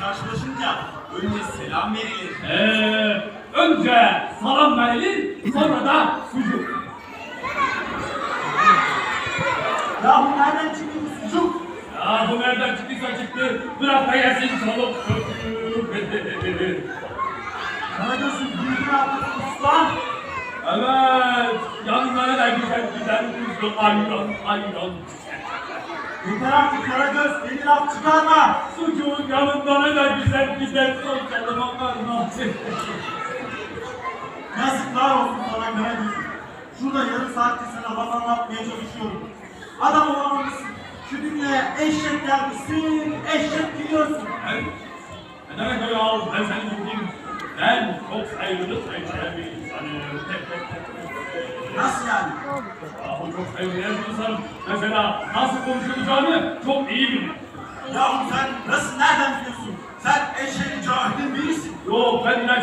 karşılaşınca önce selam verilir. Ee, önce salam verilir, sonra da sucuk. Yahu nereden çıktı bu sucuk? Ya bu nereden çıktıysa çıktı, bırak da yesin çoluk çocuk. Karagöz'ün büyüdüğü artık uslan. evet, yanına ne de güzel güzel tuzlu ayran, ayran. Yeter artık Karagöz, beni laf çıkarma. Ne de güzel güzel salçalı makarna. Yazıklar olsun sana Karagöz. Şurada yarım saattir sana laf anlatmaya çalışıyorum. Adam olamamışsın. Şu dünyaya eşek gelmişsin, eşek gidiyorsun. Ben, ne demek öyle al, ben seni bildim. Ben çok saygılı saygılı bir insanım. Nasıl yani? Yahu çok saygılayan bir insanım. Mesela nasıl konuşulacağını çok iyi bilirim. はい。